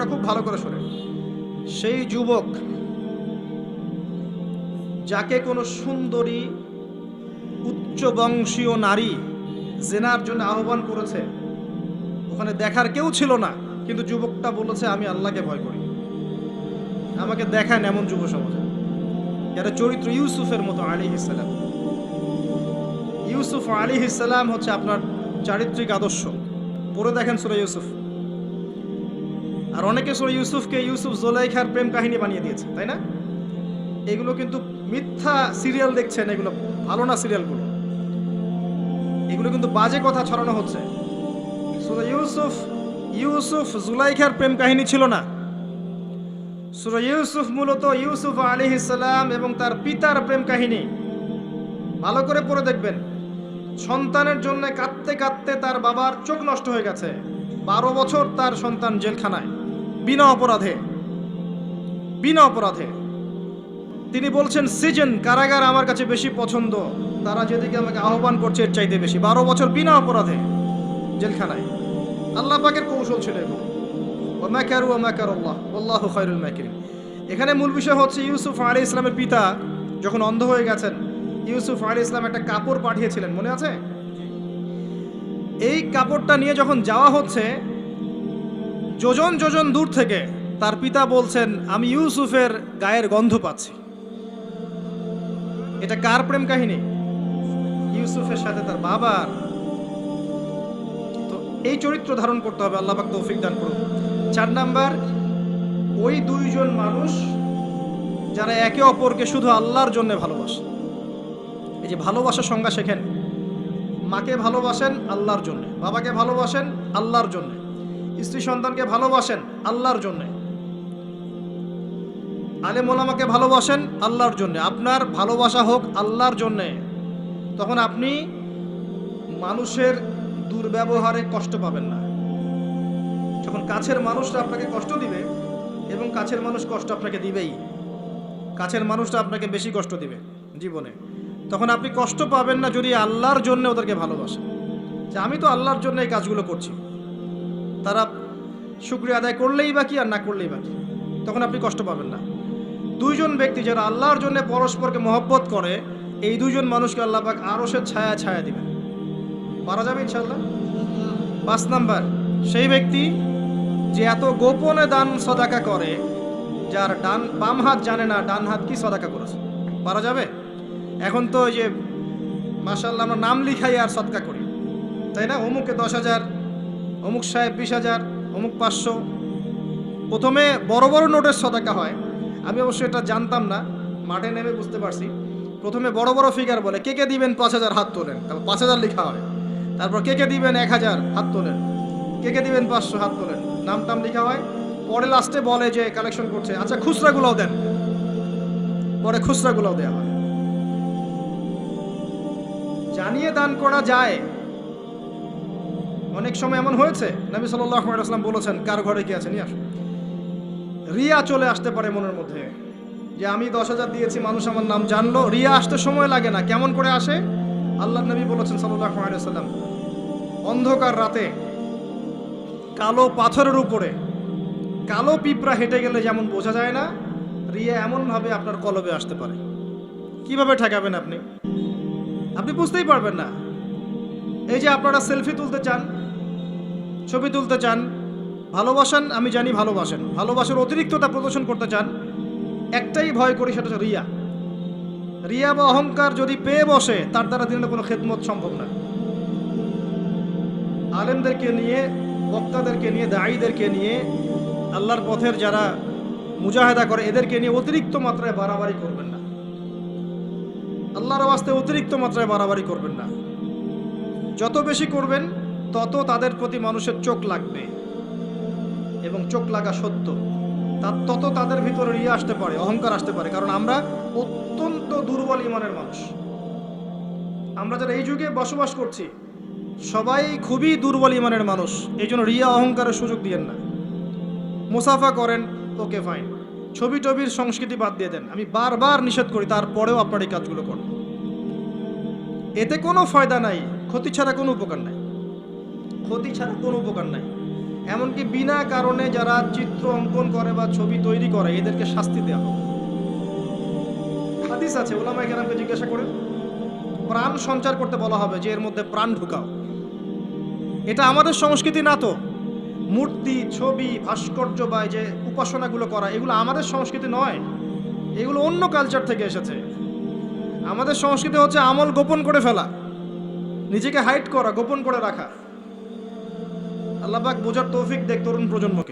যুবকরা খুব ভালো করে শোনেন সেই যুবক যাকে কোনো সুন্দরী উচ্চ বংশীয় নারী জেনার জন্য আহ্বান করেছে, ওখানে দেখার কেউ ছিল না, কিন্তু যুবকটা বলেছে, আমি আল্লাহকে ভয় করি। আমাকে দেখান এমন যুব সমাজে। যারা চরিত্র ইউসুফের মতো আলী ইসালাম ইউসুফ আলী ইসালাম হচ্ছে আপনার চারিত্রিক আদর্শ। পরে দেখেন সুরা ইউসুফ। আর অনেকে সুরা ইউসুফকে ইউসুফ জোলাইখার প্রেম কাহিনী বানিয়ে দিয়েছে, তাই না? এগুলো কিন্তু মিথ্যা সিরিয়াল দেখছেন, এগুলো ভালো না সিরিয়ালগুলো। এগুলো কিন্তু বাজে কথা ছড়ানো হচ্ছে। সুরা ইউসুফ ইউসুফ জুলাইখার প্রেম কাহিনী ছিল না। সুরা ইউসুফ মূলত ইউসুফ আলী ইসলাম এবং তার পিতার প্রেম কাহিনী। ভালো করে পড়ে দেখবেন। সন্তানের জন্য কাঁদতে কাঁদতে তার বাবার চোখ নষ্ট হয়ে গেছে। বারো বছর তার সন্তান জেলখানায়। বিনা অপরাধে বিনা অপরাধে। তিনি বলছেন, সিজন, কারাগার আমার কাছে বেশি পছন্দ। তারা যেদিকে আমাকে আহ্বান করছে, এর চাইতে বেশি। বারো বছর বিনা অপরাধে জেলখানায়। আল্লাহ পাকের কৌশল ছিল আল্লাহ। এখানে মূল বিষয় হচ্ছে, ইউসুফ আলী ইসলামের পিতা যখন অন্ধ হয়ে গেছেন, ইউসুফ আলী ইসলাম একটা কাপড় পাঠিয়েছিলেন, মনে আছে? এই কাপড়টা নিয়ে যখন যাওয়া হচ্ছে যোজন যোজন দূর থেকে তার পিতা বলছেন, আমি ইউসুফের গায়ের গন্ধ পাচ্ছি। এটা কার প্রেম কাহিনী? ইউসুফের সাথে তার বাবার তো এই চরিত্র ধারণ করতে হবে, আল্লাহ পাক তৌফিক দান করুন। চার নাম্বার, ওই দুইজন মানুষ যারা একে অপরকে শুধু আল্লাহর জন্য ভালোবাসে। এই যে ভালোবাসার সংজ্ঞা শেখেন। মাকে ভালোবাসেন আল্লাহর জন্য, বাবাকে ভালোবাসেন আল্লাহর জন্য। স্ত্রী সন্তানকে ভালোবাসেন আল্লাহর জন্য। আলে মোলামাকে ভালোবাসেন আল্লাহর জন্য। আপনার ভালোবাসা হোক আল্লাহর জন্যে। তখন আপনি মানুষের দুর্ব্যবহারে কষ্ট পাবেন না। যখন কাছের মানুষরা আপনাকে কষ্ট দিবে এবং কাছের মানুষ কষ্ট আপনাকে দিবেই, কাছের মানুষটা আপনাকে বেশি কষ্ট দিবে জীবনে, তখন আপনি কষ্ট পাবেন না যদি আল্লাহর জন্য ওদেরকে ভালোবাসেন। যে আমি তো আল্লাহর জন্য এই কাজগুলো করছি। তারা শুক্রিয়া আদায় করলেই বা কি আর না করলেই বা কি? তখন আপনি কষ্ট পাবেন না। দুইজন ব্যক্তি যারা আল্লাহর জন্য পরস্পরকে মহব্বত করে, এই দুইজন মানুষকে আল্লাহ পাক আরও সে ছায়া ছায়া দিবেন। পারা যাবে ইনশাল্লাহ পাঁচ নাম্বার, সেই ব্যক্তি যে এত গোপনে দান সদাকা করে, যার ডান, বাম হাত জানে না ডান হাত কি সদাকা করেছে। পারা যাবে? এখন তো ওই যে মাসাল্লাহ আমরা নাম লিখাই আর সদকা করি। তাই না? অমুকে দশ হাজার অমুক সাহেব বিশ হাজার, অমুক পাঁচশো। প্রথমে বড় বড় নোটের সদাকা হয়। আমি অবশ্য এটা জানতাম না, মাঠে নেমে বুঝতে পারছি। প্রথমে বড় বড় ফিগার বলে, কে কে দিবেন পাঁচ হাজার হাত তোলেন? তারপর পাঁচ হাজার লেখা হয় তারপর, কে কে দিবেন এক হাজার হাত তোলেন? কে কে দিবেন পাঁচশো হাত তোলেন? নাম টাম লেখা হয়। পরে লাস্টে বলে যে কালেকশন করছে আচ্ছা খুচরাগুলোও দেন। পরে খুচরাগুলোও দেওয়া হয়। জানিয়ে দান করা যায়। অনেক সময় এমন হয়েছে, নবী সাল্লাম বলেছেন, কার ঘরে কি আছে নিয়ে রিয়া চলে আসতে পারে মনের মধ্যে। যে আমি দশ হাজার দিয়েছি, মানুষ আমার নাম জানলো, রিয়া আসতে সময় লাগে না। কেমন করে আসে? আল্লাহ নবী বলেছেন সাল্লাম অন্ধকার রাতে কালো পাথরের উপরে কালো পিঁপড়া হেঁটে গেলে যেমন বোঝা যায় না, রিয়া এমনভাবে আপনার কলবে আসতে পারে। কীভাবে ঠেকাবেন আপনি? আপনি বুঝতেই পারবেন না। এই যে আপনারা সেলফি তুলতে চান ছবি তুলতে চান, ভালোবাসেন, আমি জানি ভালোবাসেন। ভালোবাসার অতিরিক্ততা প্রদর্শন করতে চান, একটাই ভয় করি, সেটা হচ্ছে রিয়া। রিয়া বা অহংকার যদি পেয়ে বসে, তার দ্বারা দিনে কোনো খেদমত সম্ভব না। আলেমদেরকে নিয়ে, বক্তাদেরকে নিয়ে, দায়ীদেরকে নিয়ে, আল্লাহর পথের যারা মুজাহেদা করে, এদেরকে নিয়ে অতিরিক্ত মাত্রায় বাড়াবাড়ি করবেন না। আল্লাহর আস্তে অতিরিক্ত মাত্রায় বাড়াবাড়ি করবেন না। যত বেশি করবেন তত তাদের প্রতি মানুষের চোখ লাগবে এবং চোখ লাগা সত্য। তার তত তাদের ভিতরে ইয়ে আসতে পারে, অহংকার আসতে পারে, কারণ আমরা অত্যন্ত দুর্বল ইমানের মানুষ। আমরা যারা এই যুগে বসবাস করছি, সবাই খুবই দুর্বল ইমানের মানুষ এই জন্য রিয়া অহংকারের সুযোগ দিয়েন না। মুসাফা করেন, ওকে ফাইন। ছবি টবির সংস্কৃতি বাদ দিয়ে দেন। আমি বারবার নিষেধ করি, তারপরেও আপনার এই কাজগুলো করেন। এতে কোনো ফায়দা নাই, ক্ষতি ছাড়া কোনো উপকার নাই। ক্ষতি ছাড়া কোনো উপকার নাই। এমনকি বিনা কারণে যারা চিত্র অঙ্কন করে বা ছবি তৈরি করে, এদেরকে শাস্তি দেওয়া হবে। হাদিস আছে ওলামা কেরামকে জিজ্ঞাসা করে প্রাণ সঞ্চার করতে বলা হবে যে এর মধ্যে প্রাণ ঢুকাও। এটা আমাদের সংস্কৃতি না তো? মূর্তি, ছবি, ভাস্কর্য বা যে উপাসনাগুলো করা, এগুলো আমাদের সংস্কৃতি নয়। এগুলো অন্য কালচার থেকে এসেছে। আমাদের সংস্কৃতি হচ্ছে আমল গোপন করে ফেলা। নিজেকে হাইট করা, গোপন করে রাখা। আল্লাহ পাক বোঝার তৌফিক দেখ তরুণ প্রজন্মকে।